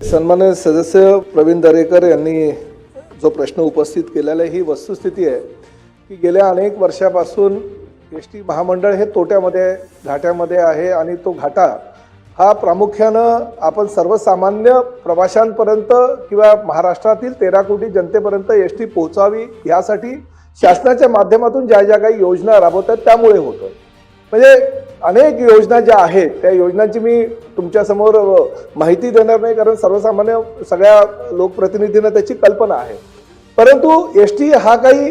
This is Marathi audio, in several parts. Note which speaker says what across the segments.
Speaker 1: सन्मान्य सदस्य प्रवीण दरेकर यांनी जो प्रश्न उपस्थित केलेला आहे ही वस्तुस्थिती आहे की गेल्या अनेक वर्षापासून एस टी महामंडळ हे तोट्यामध्ये घाट्यामध्ये आहे आणि तो घाटा हा प्रामुख्यानं आपण सर्वसामान्य प्रवाशांपर्यंत किंवा महाराष्ट्रातील तेरा कोटी जनतेपर्यंत एस टी पोहोचावी यासाठी शासनाच्या माध्यमातून ज्या ज्या काही योजना राबवतात त्यामुळे होतं. म्हणजे अनेक योजना ज्या आहेत त्या योजनांची मी तुमच्यासमोर माहिती देणार नाही कारण सर्वसामान्य सगळ्या लोकप्रतिनिधींना त्याची कल्पना आहे. परंतु एस टी हा काही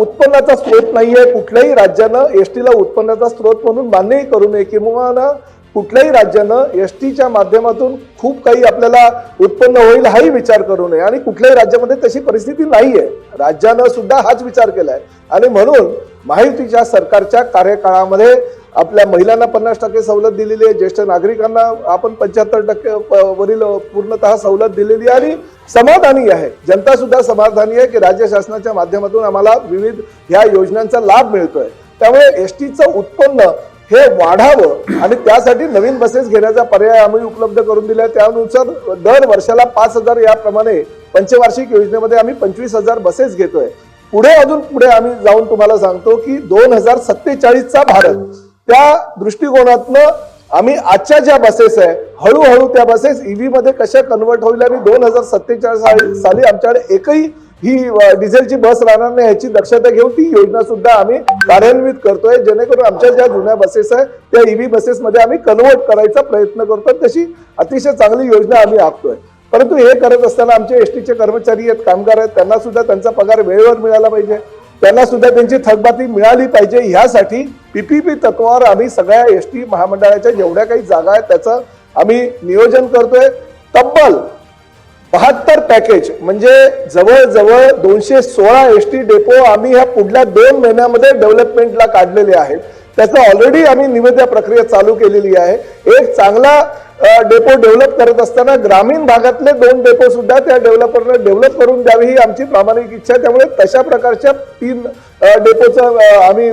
Speaker 1: उत्पन्नाचा स्रोत नाही आहे कुठल्याही राज्यानं एस टीला उत्पन्नाचा स्रोत म्हणून मान्यही करू नये किंवा ना कुठल्याही राज्यानं एस टीच्या माध्यमातून खूप काही आपल्याला उत्पन्न होईल हाही विचार करू नये. आणि कुठल्याही राज्यामध्ये तशी परिस्थिती नाही आहे राज्यानं सुद्धा हाच विचार केलाय. आणि म्हणून महायुतीच्या सरकारच्या कार्यकाळामध्ये आपल्या महिलांना पन्नास टक्के सवलत दिलेली आहे. ज्येष्ठ नागरिकांना आपण पंच्याहत्तर टक्के प- वरील पूर्णतः सवलत दिलेली आहे. आणि समाधानी आहे. जनता सुद्धा समाधानी आहे की राज्य शासनाच्या माध्यमातून आम्हाला विविध ह्या योजनांचा लाभ मिळतोय. त्यामुळे एस टीचं उत्पन्न हे वाढावं आणि त्यासाठी नवीन बसेस घेण्याचा पर्याय आम्ही उपलब्ध करून दिला त्यानुसार दर वर्षाला पाच हजार याप्रमाणे पंचवार्षिक योजनेमध्ये आम्ही पंचवीस हजार बसेस घेतोय. पुढे अजून पुढे आम्ही जाऊन तुम्हाला सांगतो की दोन हजार सत्तेचाळीसचा भारत त्या दृष्टिकोनातनं आम्ही आजच्या ज्या बसेस आहे हळूहळू त्या बसेस ईव्ही मध्ये कशा कन्वर्ट होईल आणि दोन हजार सत्तेचाळीस साली साली आमच्याकडे एकही ही डिझेलची बस राहणार नाही याची दक्षता घेऊन ती योजना सुद्धा आम्ही कार्यान्वित करतोय. जेणेकरून आमच्या ज्या जुन्या बसेस आहे त्या ईव्ही बसेसमध्ये आम्ही कन्वर्ट करायचा प्रयत्न करतो तशी अतिशय चांगली योजना आम्ही आखतोय. परंतु हे करत असताना आमचे एस टीचे कर्मचारी आहेत कामगार आहेत त्यांना सुद्धा त्यांचा पगार वेळेवर मिळाला पाहिजे. त्यांना सुद्धा त्यांची थकबाती मिळाली पाहिजे. ह्यासाठी पीपीपी तत्वावर आम्ही सगळ्या एस टी महामंडळाच्या जेवढ्या काही जागा आहेत त्याचं आम्ही नियोजन करतोय. तब्बल बहात्तर पॅकेज म्हणजे जवळजवळ दोनशे सोळा एस टी डेपो आम्ही ह्या पुढल्या दोन महिन्यामध्ये डेव्हलपमेंटला काढलेले आहेत. त्याचं ऑलरेडी आम्ही निवेद्या प्रक्रिया चालू केलेली आहे. एक चांगला डेपो डेव्हलप करत असताना ग्रामीण भागातले दोन डेपो सुद्धा त्या डेव्हलपरने डेव्हलप करून द्यावी ही आमची प्रामाणिक इच्छा आहे. त्यामुळे तशा प्रकारच्या तीन डेपोचं आम्ही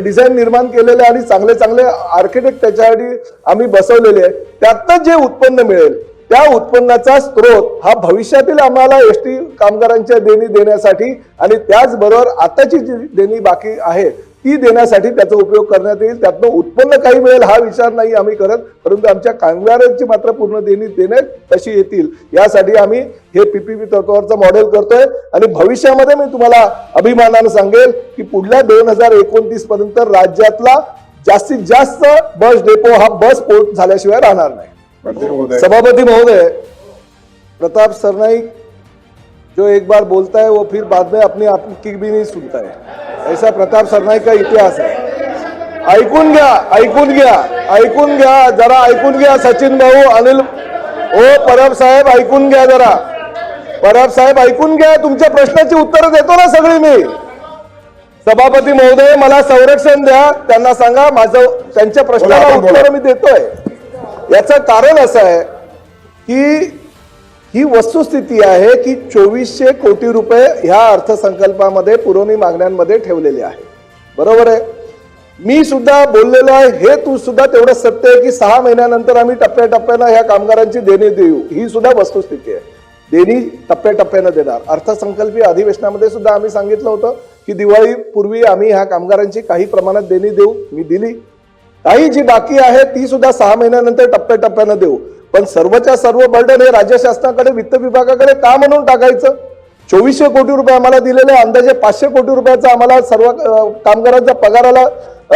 Speaker 1: डिझाईन निर्माण केलेलं आहे आणि चांगले चांगले आर्किटेक्ट त्याच्यासाठी आम्ही बसवलेले आहे त्यातनं जे उत्पन्न मिळेल त्या उत्पन्नाचा स्रोत हा भविष्यातील आम्हाला एस टी कामगारांच्या देणी देण्यासाठी आणि त्याचबरोबर आताची जी देणी बाकी आहे ती देण्यासाठी त्याचा उपयोग करण्यात येईल. त्यातनं उत्पन्न काही मिळेल हा विचार नाही आम्ही करत परंतु आमच्या कामगारांची मात्र पूर्ण देणी देणे तशी येतील. यासाठी आम्ही हे पीपीपी तत्वावरचं मॉडेल करतोय आणि भविष्यामध्ये मी तुम्हाला अभिमानानं सांगेल की पुढल्या दोन हजार एकोणतीस पर्यंत राज्यातला जास्तीत जास्त बस डेपो हा बस पोर्ट झाल्याशिवाय राहणार नाही. सभापति महोदय प्रताप सरनाईक जो एक बार बोलता है वो फिर बाद में अपनी आपकी भी नहीं सुनता है। ऐसा प्रताप सरनाईक का इतिहास है। ऐकून घ्या ऐकून घ्या ऐकून घ्या जरा ऐकून घ्या सचिन भाऊ अनिल ओ परब साहेब ऐकून घ्या जरा। परब साहेब ऐकून घ्या तुमच्या प्रश्नाची उत्तरं देतो ना सगळी मी. सभापती महोदय मला संरक्षण द्या त्यांना सांगा माझं त्यांच्या प्रश्नाला. उत्तर मी देतोय. याचं कारण असं आहे की ही वस्तुस्थिती आहे की चोवीसशे कोटी रुपये ह्या अर्थसंकल्पामध्ये पुरवणी मागण्यांमध्ये ठेवलेले आहे. बरोबर आहे? मी सुद्धा बोललेलो आहे हे तू सुद्धा तेवढं सत्य आहे की सहा महिन्यानंतर आम्ही टप्प्याटप्प्यानं ह्या कामगारांची देणी देऊ. ही सुद्धा वस्तुस्थिती आहे. देणी टप्प्याटप्प्यानं देणार. अर्थसंकल्पीय अधिवेशनामध्ये सुद्धा आम्ही सांगितलं होतं की दिवाळीपूर्वी आम्ही ह्या कामगारांची काही प्रमाणात देणी देऊ. मी दिली. काही जी बाकी आहे ती सुद्धा सहा महिन्यानंतर टप्प्याटप्प्यानं देऊ. पण सर्वच्या सर्व बर्डन हे राज्य शासनाकडे वित्त विभागाकडे का म्हणून टाकायचं? चोवीसशे कोटी रुपये आम्हाला दिलेले अंदाजे पाचशे कोटी रुपयाचा आम्हाला सर्व कामगारांच्या पगाराला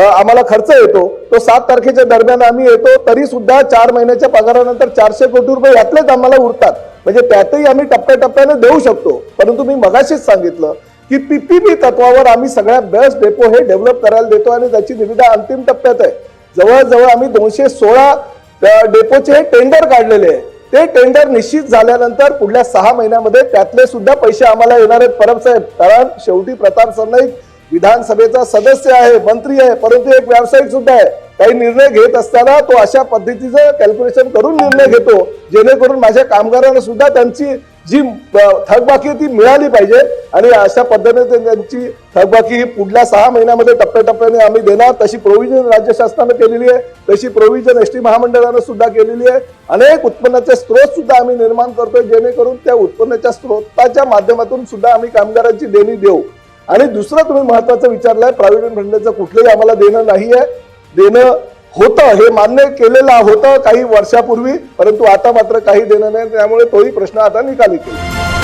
Speaker 1: आम्हाला खर्च येतो. तो सात तारखेच्या दरम्यान आम्ही येतो तरी सुद्धा चार महिन्याच्या पगारानंतर चारशे कोटी रुपये यातलेच आम्हाला उरतात. म्हणजे त्यातही आम्ही टप्प्याटप्प्याने देऊ शकतो. परंतु मी मगाशीच सांगितलं की पीपीपी तत्वावर आम्ही सगळ्या बेस्ट डेपो हे डेव्हलप करायला देतो आणि त्याची निविदा अंतिम टप्प्यात आहे. जवळजवळ आम्ही दोनशे सोळा डेपोचे हे टेंडर काढलेले आहे. ते टेंडर निश्चित झाल्यानंतर पुढल्या सहा महिन्यामध्ये त्यातले सुद्धा पैसे आम्हाला येणार आहेत. परब साहेब कारण शेवटी प्रताप सरनाईक विधानसभेचा सदस्य आहे मंत्री आहे परंतु एक व्यावसायिक सुद्धा आहे. काही निर्णय घेत असताना तो अशा पद्धतीचं कॅल्क्युलेशन करून निर्णय घेतो. जेणेकरून माझ्या कामगारांना सुद्धा त्यांची जी थकबाकी आहे ती मिळाली पाहिजे. आणि अशा पद्धतीने त्यांची थकबाकी ही पुढल्या सहा महिन्यामध्ये टप्प्याटप्प्याने आम्ही देणार. तशी प्रोव्हिजन राज्य शासनानं केलेली आहे. तशी प्रोव्हिजन एस टी महामंडळानं सुद्धा केलेली आहे. अनेक उत्पन्नाचे स्रोत सुद्धा आम्ही निर्माण करतोय. जेणेकरून त्या उत्पन्नाच्या स्रोताच्या माध्यमातून सुद्धा आम्ही कामगारांची देणी देऊ. आणि दुसरं तुम्ही महत्वाचं विचारलंय प्रायव्हेट फंडाचं कुठलंही आम्हाला देणं नाही आहे देणं होतं हे मान्य केलेलं होतं काही वर्षापूर्वी परंतु आता मात्र काही देणं नाही त्यामुळे तोही प्रश्न आता निकाली केला.